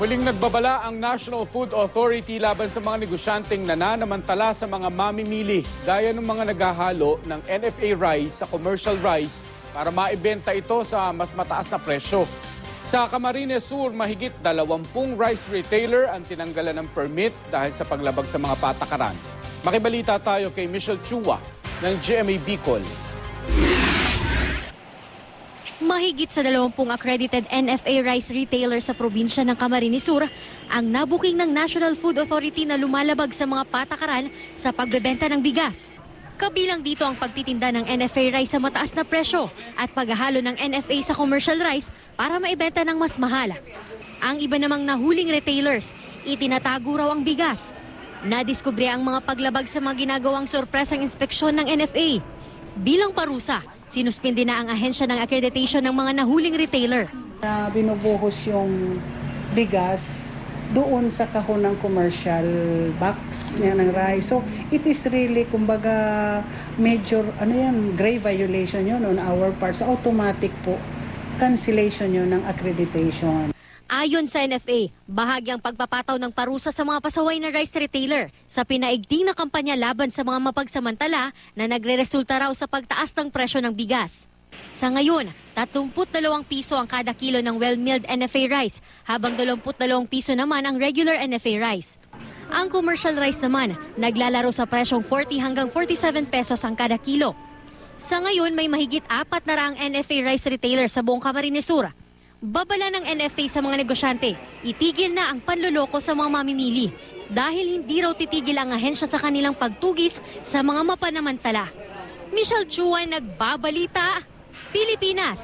Muling nagbabala ang National Food Authority laban sa mga negosyanteng nananamantala sa mga mamimili gaya ng mga naghahalo ng NFA rice sa commercial rice para maibenta ito sa mas mataas na presyo. Sa Camarines Sur, mahigit 20 rice retailer ang tinanggalan ng permit dahil sa paglabag sa mga patakaran. Makibalita tayo kay Michelle Chua ng GMA Bicol. Mahigit sa 20 accredited NFA rice retailer sa probinsya ng Camarines Sur ang nabuking ng National Food Authority na lumalabag sa mga patakaran sa pagbebenta ng bigas. Kabilang dito ang pagtitinda ng NFA rice sa mataas na presyo at paghahalo ng NFA sa commercial rice para maibenta ng mas mahal. Ang iba namang nahuling retailers, itinatago raw ang bigas. Nadiskubre ang mga paglabag sa mga ginagawang sorpresang inspeksyon ng NFA. Bilang parusa, sinuspindi na ang ahensya ng accreditation ng mga nahuling retailer. na binubuhos yung bigas doon sa kahon ng commercial box niya ng rice. So, it is really, kumbaga, major, ano yan, grave violation yun on our part. So, automatic po, cancellation yun ng accreditation. Ayon sa NFA, bahagyang pagpapataw ng parusa sa mga pasaway na rice retailer sa pinaigting na kampanya laban sa mga mapagsamantala na nagre-resulta raw sa pagtaas ng presyo ng bigas. Sa ngayon, 32 piso ang kada kilo ng well-milled NFA rice, habang 22 piso naman ang regular NFA rice. Ang commercial rice naman, naglalaro sa presyong 40 hanggang 47 pesos ang kada kilo. Sa ngayon, may mahigit apat na raang NFA rice retailer sa buong Camarines Sur. Babala ng NFA sa mga negosyante, itigil na ang panloloko sa mga mamimili dahil hindi raw titigil ang ahensya sa kanilang pagtugis sa mga mapanamantala. Michelle Chua, Nagbabalita, Pilipinas.